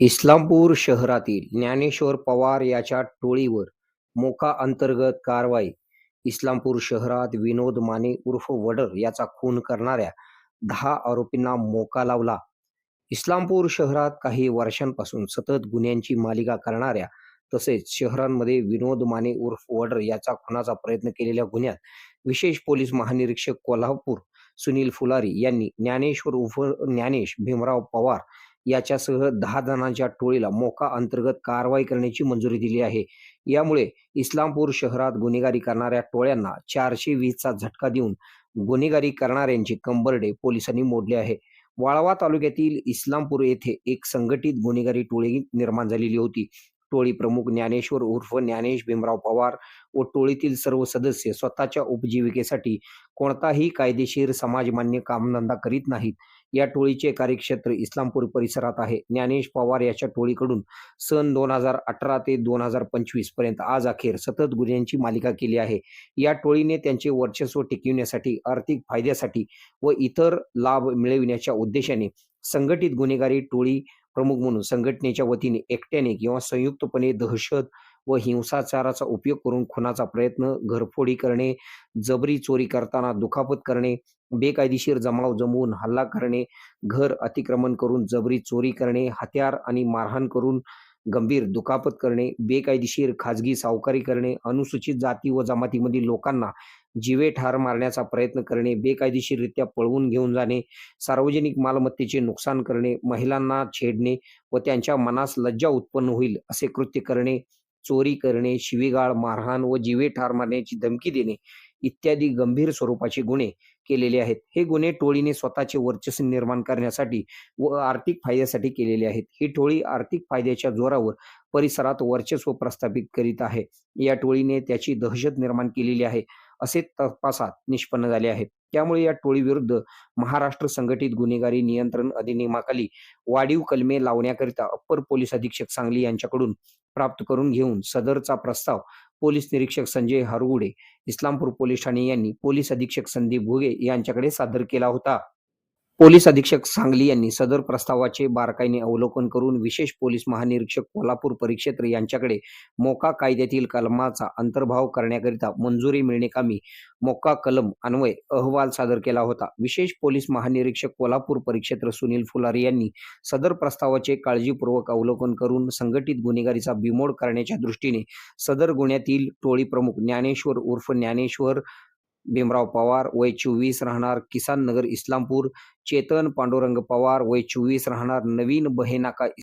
इस्लामपूर शहरातील ज्ञानेश्वर पवार याच्या टोळीवर मोका अंतर्गत कारवाई. इस्लामपूर शहरात विनोद माने उर्फ वडर याचा खून करणाऱ्या दहा आरोपींना मोका लावला. इस्लामपूर शहरात काही वर्षांपासून सतत गुन्ह्यांची मालिका करणाऱ्या तसेच शहरांमध्ये विनोद माने उर्फ वडर याचा खुनाचा प्रयत्न केलेल्या गुन्ह्यात विशेष पोलीस महानिरीक्षक कोल्हापूर सुनील फुलारी यांनी ज्ञानेश्वर उफ ज्ञानेश भीमराव पवार याच्यासह दहा जणांच्या टोळीला मोका अंतर्गत कारवाई करण्याची मंजुरी दिली आहे. यामुळे इस्लामपूर शहरात गुन्हेगारी करणाऱ्या टोळ्यांना चारशे वीसचा झटका देऊन गुन्हेगारी करणाऱ्यांची कंबरडे पोलिसांनी मोडले आहे. वाळवा तालुक्यातील इस्लामपूर येथे एक संघटित गुन्हेगारी टोळी निर्माण झालेली होती. टोळी प्रमुख ज्ञानेश्वर उर्फ ज्ञानेश भीमराव पवार व टोळीतील सर्व सदस्य स्वतःच्या उपजीविकेसाठी कोणताही कायदेशीर समाजमान्य कामधंदा करीत नाहीत. या टोळीचे कार्यक्षेत्र इस्लामपूर परिसरात आहे. ज्ञानेश पवार याच्या टोळीकडून सन दोन हजार अठरा ते दोन हजार पंचवीसपर्यंत आज अखेर सतत गुन्ह्यांची मालिका केली आहे. या टोळीने त्यांचे वर्चस्व टिकविण्यासाठी आर्थिक फायद्यासाठी व इतर लाभ मिळविण्याच्या उद्देशाने संघटित गुन्हेगारी टोळी प्रमुख म्हणून संघटनेच्या वतीने एकट्याने किंवा संयुक्तपणे दहशत व हिंसाचाराचा उपयोग करून खुनाचा प्रयत्न घरफोडी करणे जबरी चोरी करताना दुखापत करणे बेकायदेशीर जमाव जमवून हल्ला करणे घर अतिक्रमण करून जबरी चोरी करणे हत्यार आणि मारहाण करून गंभीर दुखापत करणे बेकायदेशीर खाजगी सावकारी करणे अनुसूचित जाती व जमातीमधील लोकांना जीवे ठार मारण्याचा प्रयत्न करणे बेकायदेशीररित्या पळवून घेऊन जाणे सार्वजनिक मालमत्तेचे नुकसान करणे महिलांना छेडणे व त्यांच्या मनास लज्जा उत्पन्न होईल असे कृत्य करणे चोरी करणे शिवीगाळ मारहाण व जीवे ठार मारण्याची धमकी देणे इत्यादी गंभीर स्वरूपाचे गुन्हे केलेले आहेत. हे गुन्हे टोळीने स्वतःचे वर्चस्व निर्माण करण्यासाठी व आर्थिक फायद्यासाठी केलेले आहेत. ही टोळी आर्थिक फायद्याच्या जोरावर परिसरात वर्चस्व प्रस्थापित करीत आहे. या टोळीने त्याची दहशत निर्माण केलेली आहे असे तपासात निष्पन्न झाले आहे. त्यामुळे या टोळीविरुद्ध महाराष्ट्र संघटित गुन्हेगारी नियंत्रण अधिनियमाखाली वाढीव कलमे लावण्याकरिता अप्पर पोलीस अधीक्षक सांगली यांच्याकडून प्राप्त करून घेऊन सदरचा प्रस्ताव पोलीस निरीक्षक संजय हरगुडे इस्लामपूर पोलीस ठाणे यांनी पोलीस अधीक्षक संदीप भुगे यांच्याकडे सादर केला होता. पोलीस अधीक्षक सांगली यांनी सदर प्रस्तावाचे बारकाईने अवलोकन करून विशेष पोलीस महानिरीक्षक कोल्हापूर परिक्षेत्र यांच्याकडे मोका कायद्यातील कलमाचा अंतर्भाव करण्याकरिता मंजुरी मिळणेकामी मोका कलम अन्वय अहवाल सादर केला होता. विशेष पोलीस महानिरीक्षक कोल्हापूर परिक्षेत्र सुनील फुलारी यांनी सदर प्रस्तावाचे काळजीपूर्वक अवलोकन करून संघटित गुन्हेगारीचा बिमोड करण्याच्या दृष्टीने सदर गुन्ह्यातील टोळी प्रमुख ज्ञानेश्वर उर्फ ज्ञानेश्वर भीमराव पवार वय चोवीस राहणार किसान नगर इस्लामपूर चेतन पांडुरंग पवार वय चोवीस राहणार नवीन बहेनाका